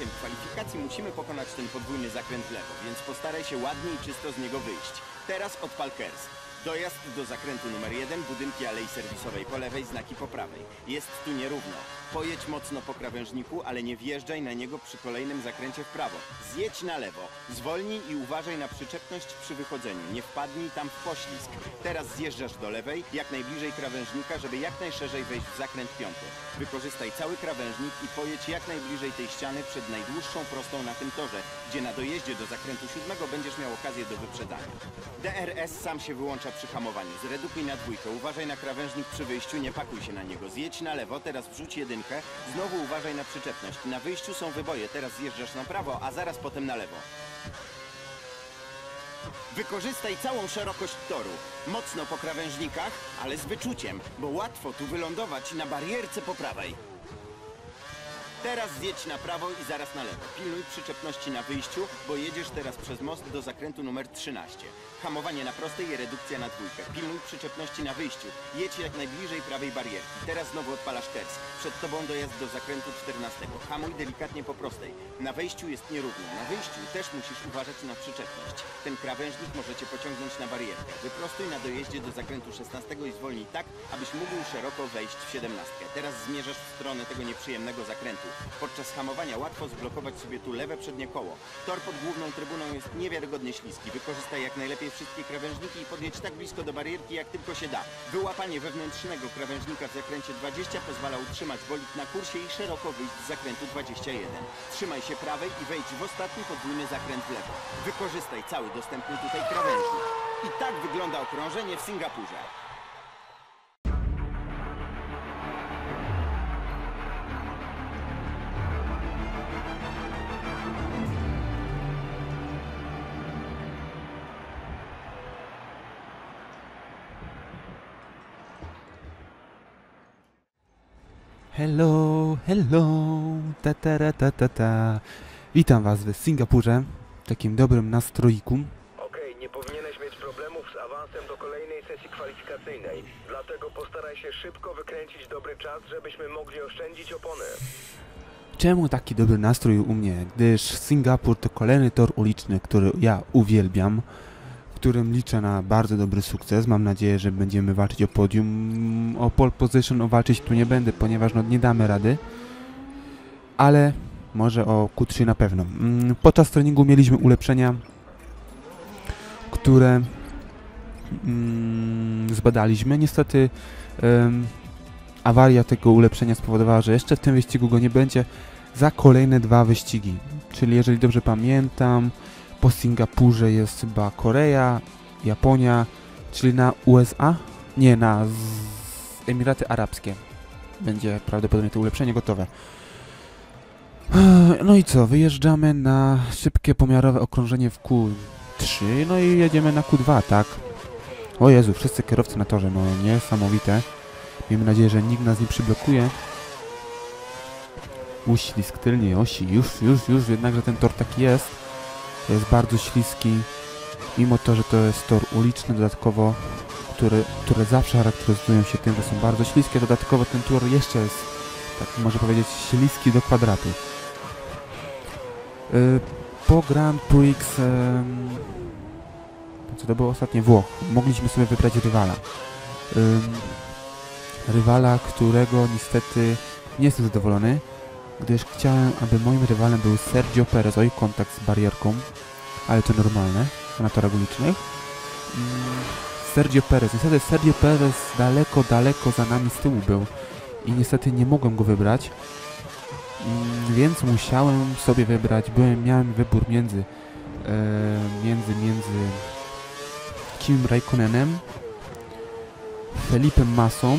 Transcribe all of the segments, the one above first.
rozpoczęciem kwalifikacji musimy pokonać ten podwójny zakręt w lewo, więc postaraj się ładnie i czysto z niego wyjść. Teraz odpal KERS. Dojazd do zakrętu numer 1, budynki alei serwisowej po lewej, znaki po prawej. Jest tu nierówno. Pojedź mocno po krawężniku, ale nie wjeżdżaj na niego przy kolejnym zakręcie w prawo. Zjedź na lewo. Zwolnij i uważaj na przyczepność przy wychodzeniu. Nie wpadnij tam w poślizg. Teraz zjeżdżasz do lewej, jak najbliżej krawężnika, żeby jak najszerzej wejść w zakręt piąty. Wykorzystaj cały krawężnik i pojedź jak najbliżej tej ściany przed najdłuższą prostą na tym torze, gdzie na dojeździe do zakrętu siódmego będziesz miał okazję do wyprzedzania. DRS sam się wyłącza przy hamowaniu. Zredukuj na dwójkę. Uważaj na krawężnik przy wyjściu, nie pakuj się na niego. Zjedź na lewo, teraz wrzuć jedynkę. Znowu uważaj na przyczepność. Na wyjściu są wyboje, teraz zjeżdżasz na prawo, a zaraz potem na lewo. Wykorzystaj całą szerokość toru. Mocno po krawężnikach, ale z wyczuciem, bo łatwo tu wylądować na barierce po prawej. Teraz zjedź na prawo i zaraz na lewo. Pilnuj przyczepności na wyjściu, bo jedziesz teraz przez most do zakrętu numer 13. Hamowanie na prostej i redukcja na dwójkę. Pilnuj przyczepności na wyjściu. Jedź jak najbliżej prawej barierki. Teraz znowu odpalasz KERS. Przed tobą dojazd do zakrętu 14. Hamuj delikatnie po prostej. Na wejściu jest nierówno. Na wyjściu też musisz uważać na przyczepność. Ten krawężnik może cię pociągnąć na barierkę. Wyprostuj na dojeździe do zakrętu 16 i zwolnij tak, abyś mógł szeroko wejść w 17. Teraz zmierzasz w stronę tego nieprzyjemnego zakrętu. Podczas hamowania łatwo zblokować sobie tu lewe przednie koło. Tor pod główną trybuną jest niewiarygodnie śliski. Wykorzystaj jak najlepiej wszystkie krawężniki i podjedź tak blisko do barierki, jak tylko się da. Wyłapanie wewnętrznego krawężnika w zakręcie 20 pozwala utrzymać bolid na kursie i szeroko wyjść z zakrętu 21. Trzymaj się prawej i wejdź w ostatni podwójny zakręt w lewo. Wykorzystaj cały dostępny tutaj krawężnik. I tak wygląda okrążenie w Singapurze. Hello, hello, ta ta ta ta ta ta. Witam Was w Singapurze, w takim dobrym nastroiku. Okej, nie powinieneś mieć problemów z awansem do kolejnej sesji kwalifikacyjnej. Dlatego postaraj się szybko wykręcić dobry czas, żebyśmy mogli oszczędzić opony. Czemu taki dobry nastrój u mnie? Gdyż Singapur to kolejny tor uliczny, który ja uwielbiam, którym liczę na bardzo dobry sukces. Mam nadzieję, że będziemy walczyć o podium. O pole position o walczyć tu nie będę, ponieważ no, nie damy rady. Ale może o Q3 na pewno. Mm, Podczas treningu mieliśmy ulepszenia, które mm, zbadaliśmy. Niestety awaria tego ulepszenia spowodowała, że jeszcze w tym wyścigu go nie będzie za kolejne dwa wyścigi. Czyli jeżeli dobrze pamiętam, po Singapurze jest chyba Korea, Japonia, czyli na USA? Nie, na. Emiraty Arabskie. Będzie prawdopodobnie to ulepszenie gotowe. No i co, wyjeżdżamy na szybkie pomiarowe okrążenie w Q3, no i jedziemy na Q2, tak? O Jezu, wszyscy kierowcy na torze, no niesamowite. Miejmy nadzieję, że nikt nas nie przyblokuje. Uślizg tylnej osi. Już, już, już, jednakże ten tor taki jest. Jest bardzo śliski. Mimo to, że to jest tor uliczny, dodatkowo, który, które zawsze charakteryzują się tym, że są bardzo śliskie, dodatkowo ten tor jeszcze jest, tak można powiedzieć, śliski do kwadratu. Y, Po Grand Prix, em, co to było ostatnie, Włoch, mogliśmy sobie wybrać rywala. Ym, rywala, którego niestety nie jestem zadowolony, gdyż chciałem, aby moim rywalem był Sergio Perez. Oj, kontakt z barierką, ale to normalne na torach ulicznych. Mm, Sergio Perez. Niestety Sergio Perez daleko, daleko za nami z tyłu był i niestety nie mogłem go wybrać, Mm, więc musiałem sobie wybrać, byłem, miałem wybór między, e, między, między Kim Raikkonenem, Felipem Massą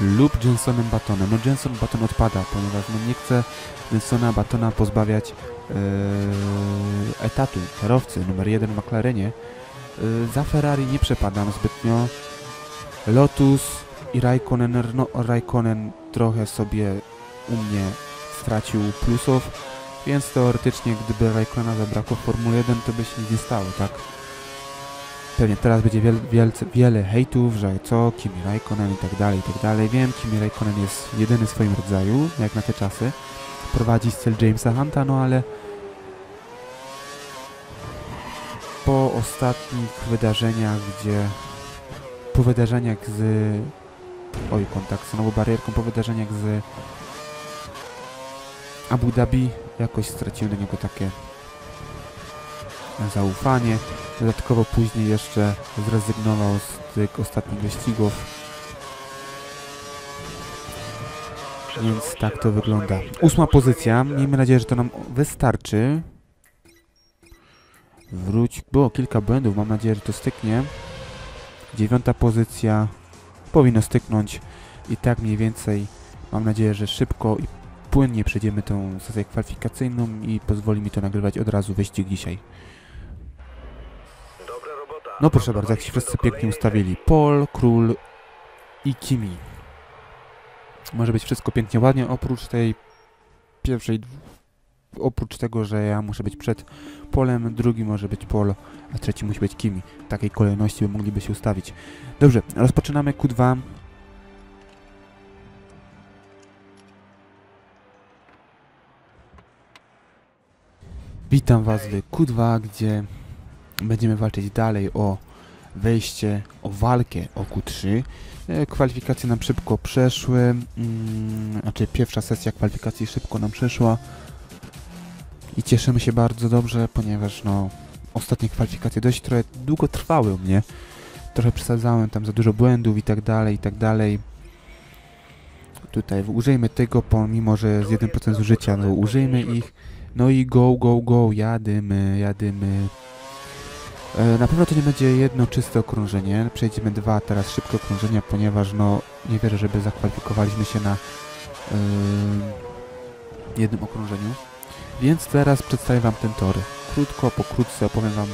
lub Jensonem Batonem. No Jenson Baton odpada, ponieważ no, nie chcę Jensona Batona pozbawiać etatu kierowcy numer jeden w McLarenie. E, za Ferrari nie przepadam zbytnio. Lotus i Raikkonen, no Raikkonen trochę sobie u mnie stracił plusów, więc teoretycznie gdyby Raikkonena zabrakło w Formule 1, to by się nic nie stało, tak? Pewnie teraz będzie wiel, wielce, wiele hejtów, że co, Kimi Raikkonen i tak dalej, i tak dalej. Wiem, Kimi Raikkonen jest jedyny w swoim rodzaju, jak na te czasy. Prowadzi styl Jamesa Hunta, no ale po ostatnich wydarzeniach, gdzie po wydarzeniach z oj, kontakt z nową barierką, po wydarzeniach z Abu Dhabi jakoś straciłem do niego takie zaufanie. Dodatkowo później jeszcze zrezygnował z tych ostatnich wyścigów. Więc tak to wygląda. Ósma pozycja. Miejmy nadzieję, że to nam wystarczy. Wróć. Było kilka błędów. Mam nadzieję, że to styknie. Dziewiąta pozycja. Powinno styknąć. I tak mniej więcej. Mam nadzieję, że szybko i płynnie przejdziemy tą sesję kwalifikacyjną i pozwoli mi to nagrywać od razu wyścig dzisiaj. No proszę bardzo, jak się wszyscy pięknie ustawili. Paul, Król i Kimi. Może być wszystko pięknie, ładnie, oprócz tej pierwszej... Oprócz tego, że ja muszę być przed Polem, drugi może być Pol, a trzeci musi być Kimi. W takiej kolejności by mogliby się ustawić. Dobrze, rozpoczynamy Q2. Witam Was w Q2, gdzie będziemy walczyć dalej o wejście, o walkę o Q3. E, Kwalifikacje nam szybko przeszły, mm, znaczy pierwsza sesja kwalifikacji szybko nam przeszła i cieszymy się bardzo dobrze, ponieważ no ostatnie kwalifikacje dość trochę długo trwały u mnie. Trochę przesadzałem tam za dużo błędów i tak dalej, i tak dalej. Tutaj użyjmy tego, pomimo że z 1% zużycia, no użyjmy ich. No i go, go, go, jadymy, jadymy. E, Na pewno to nie będzie jedno czyste okrążenie. Przejdziemy dwa teraz szybkie okrążenia, ponieważ no nie wierzę, żeby zakwalifikowaliśmy się na yy, jednym okrążeniu. Więc teraz przedstawię Wam ten tor. Krótko, pokrótce opowiem Wam,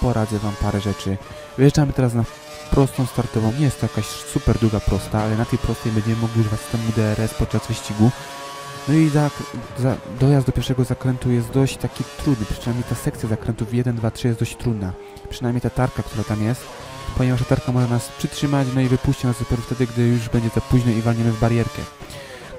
poradzę Wam parę rzeczy. Wyjeżdżamy teraz na prostą startową. Nie jest to jakaś super długa prosta, ale na tej prostej będziemy mogli używać systemu DRS podczas wyścigu. No i za, za, dojazd do pierwszego zakrętu jest dość taki trudny, przynajmniej ta sekcja zakrętów 1, 2, 3 jest dość trudna. Przynajmniej ta tarka, która tam jest, ponieważ ta tarka może nas przytrzymać, no i wypuści nas dopiero wtedy, gdy już będzie za późno i walniemy w barierkę.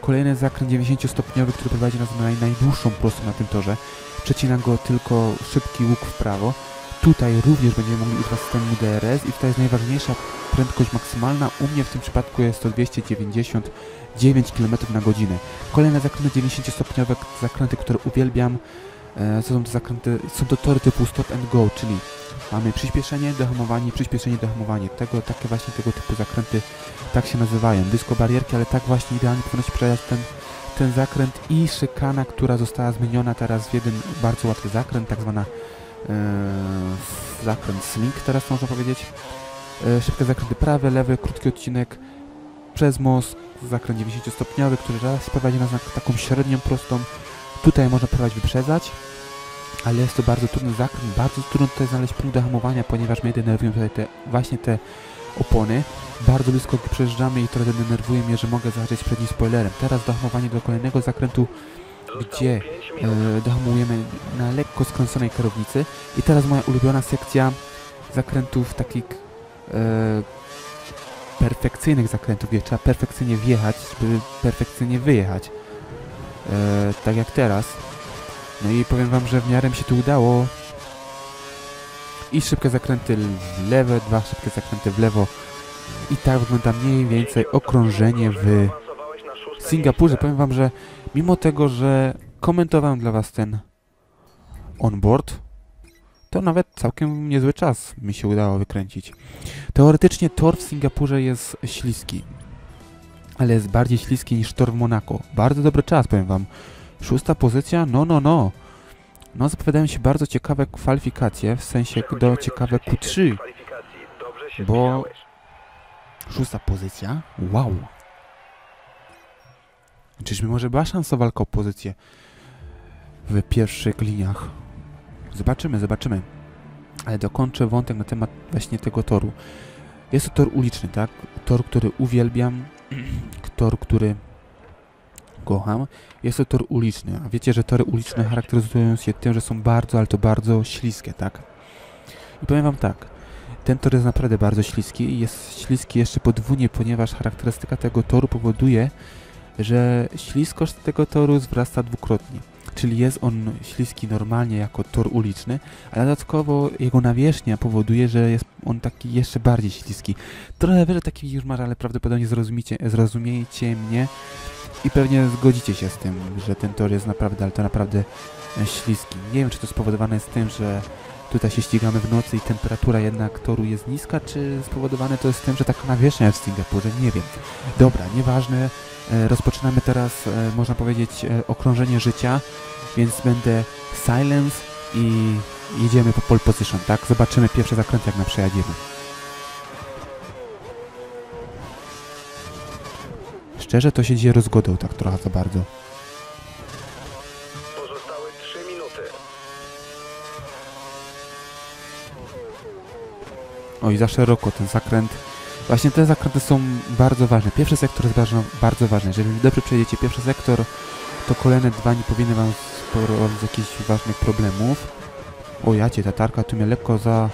Kolejny zakręt 90-stopniowy, który prowadzi nas na naj, najdłuższą prostą na tym torze. Przecina go tylko szybki łuk w prawo. Tutaj również będziemy mogli używać systemu DRS i tutaj jest najważniejsza prędkość maksymalna. U mnie w tym przypadku jest to 299 km na godzinę. Kolejne zakręty 90-stopniowe, zakręty, które uwielbiam. E, są to zakręty? Są to tory typu stop and go, czyli mamy przyspieszenie, dohamowanie, przyspieszenie, dohamowanie. Tego, takie właśnie tego typu zakręty tak się nazywają. Dysko barierki, ale tak właśnie idealnie powinno się przejechać ten, ten zakręt i szykana, która została zmieniona teraz w jeden bardzo łatwy zakręt, tak zwana zakręt sling teraz można powiedzieć. E, szybkie zakręty prawe, lewe, krótki odcinek przez most, zakręt 90-stopniowy, który raz prowadzi nas na taką średnią prostą. Tutaj można próbować wyprzedzać, ale jest to bardzo trudny zakręt, bardzo trudno tutaj znaleźć punkt do hamowania, ponieważ mnie denerwują tutaj te, właśnie te opony. Bardzo blisko przejeżdżamy i trochę denerwuje mnie, że mogę zahaczyć przed nim spoilerem. Teraz dohamowanie do kolejnego zakrętu, gdzie e, dohamujemy na lekko skręconej kierownicy. I teraz moja ulubiona sekcja zakrętów takich e, perfekcyjnych zakrętów, gdzie trzeba perfekcyjnie wjechać, żeby perfekcyjnie wyjechać. E, tak jak teraz. No i powiem wam, że w miarę mi się to udało. I szybkie zakręty w lewo, dwa szybkie zakręty w lewo. I tak wygląda mniej więcej okrążenie w Singapurze. Powiem wam, że mimo tego, że komentowałem dla was ten onboard, to nawet całkiem niezły czas mi się udało wykręcić. Teoretycznie tor w Singapurze jest śliski, ale jest bardziej śliski niż tor w Monako. Bardzo dobry czas, powiem wam. Szósta pozycja? No, no, no. No, zapowiadają się bardzo ciekawe kwalifikacje, w sensie do ciekawe trzeciej sesji Q3. kwalifikacji. Dobrze się bo-. Szósta pozycja? Wow. Czyżby może była szansa walka o pozycję w pierwszych liniach? Zobaczymy, zobaczymy. Ale dokończę wątek na temat właśnie tego toru. Jest to tor uliczny, tak? Tor, który uwielbiam. tor, który kocham. Jest to tor uliczny. A wiecie, że tory uliczne charakteryzują się tym, że są bardzo, ale to bardzo śliskie, tak? I powiem wam tak. ten tor jest naprawdę bardzo śliski i jest śliski jeszcze podwójnie, ponieważ charakterystyka tego toru powoduje, że śliskość tego toru wzrasta dwukrotnie. Czyli jest on śliski normalnie jako tor uliczny, ale dodatkowo jego nawierzchnia powoduje, że jest on taki jeszcze bardziej śliski. Trochę wyżej taki już masz, ale prawdopodobnie zrozumiecie, zrozumiecie mnie i pewnie zgodzicie się z tym, że ten tor jest naprawdę, ale to naprawdę e, śliski. Nie wiem, czy to spowodowane jest tym, że tutaj się ścigamy w nocy i temperatura jednak toru jest niska, czy spowodowane to jest tym, że taka nawierzchnia jest w Singapurze, nie wiem. Dobra, nieważne. E, Rozpoczynamy teraz, e, można powiedzieć, e, okrążenie życia, więc będę silence i jedziemy po pole position, tak? Zobaczymy pierwszy zakręt, jak na przejadziemy. Szczerze, to się dzieje rozgodą tak trochę za bardzo. Oj, za szeroko ten zakręt. Właśnie te zakręty są bardzo ważne. Pierwszy sektor jest bardzo, bardzo ważny. Jeżeli dobrze przejdziecie pierwszy sektor, to kolejne dwa nie powinny wam spowodować jakichś ważnych problemów. O jacie, ta tarka tu mnie lekko za...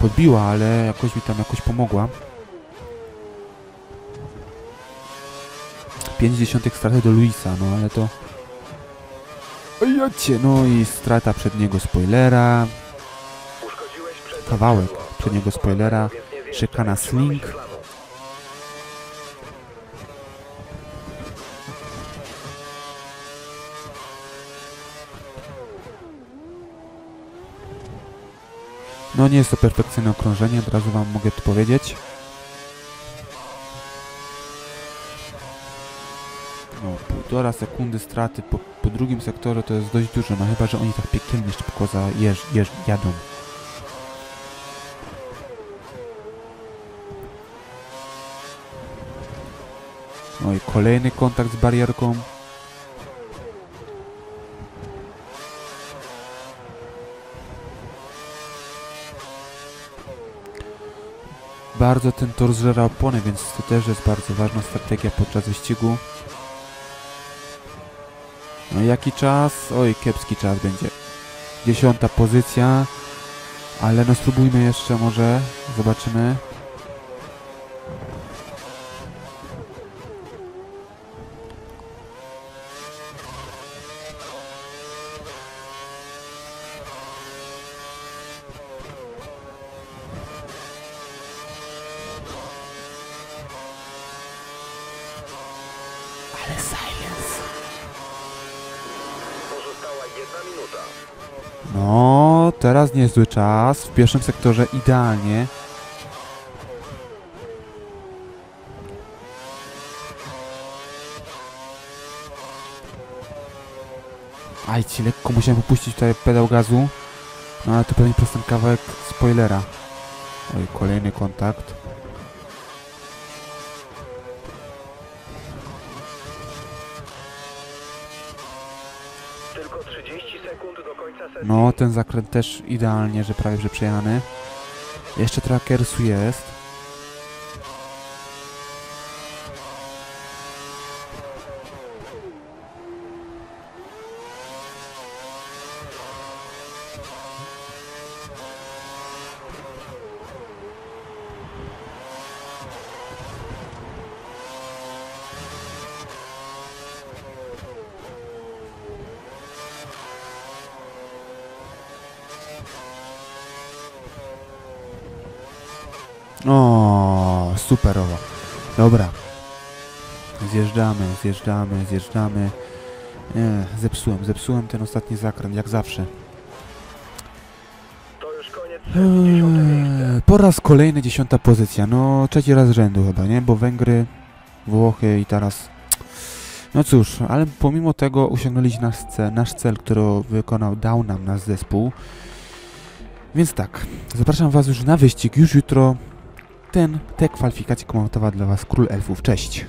podbiła, ale jakoś mi tam jakoś pomogła. 50 straty do Luisa, no ale to... Jacie, no i strata przedniego spoilera. Kawałek przedniego spoilera. Szykana Sling. No nie jest to perfekcyjne okrążenie, od razu wam mogę to powiedzieć. No, półtora sekundy straty po, po drugim sektorze to jest dość dużo, no chyba, że oni tak piekielnie szybko za jeż, jeż, jadą. No i kolejny kontakt z barierką. Bardzo ten tor zżera opony, więc to też jest bardzo ważna strategia podczas wyścigu. No jaki czas? Oj, kiepski czas będzie. Dziesiąta pozycja. Ale no spróbujmy jeszcze może. Zobaczymy. Ale silence. Pozostała jedna minuta. No, teraz niezły czas. W pierwszym sektorze idealnie. Aj, ci lekko musiałem wypuścić tutaj pedał gazu. No ale to pewnie przez ten kawałek spoilera. Oj, kolejny kontakt. Tylko 30 sekund do końca sesji. No, ten zakręt też idealnie, że prawie że przejechany. Jeszcze trochę kersu jest. O, superowo. Dobra. Zjeżdżamy, zjeżdżamy, zjeżdżamy. Nie, zepsułem, zepsułem ten ostatni zakręt, jak zawsze. Eee, po raz kolejny dziesiąta pozycja. No, trzeci raz rzędu chyba, nie? Bo Węgry, Włochy i teraz... No cóż, ale pomimo tego osiągnęliśmy nasz cel, nasz cel, który wykonał, dał nam nasz zespół. Więc tak, zapraszam Was już na wyścig, już jutro. Ten, te kwalifikacje komentował dla Was Król Elfów. Cześć!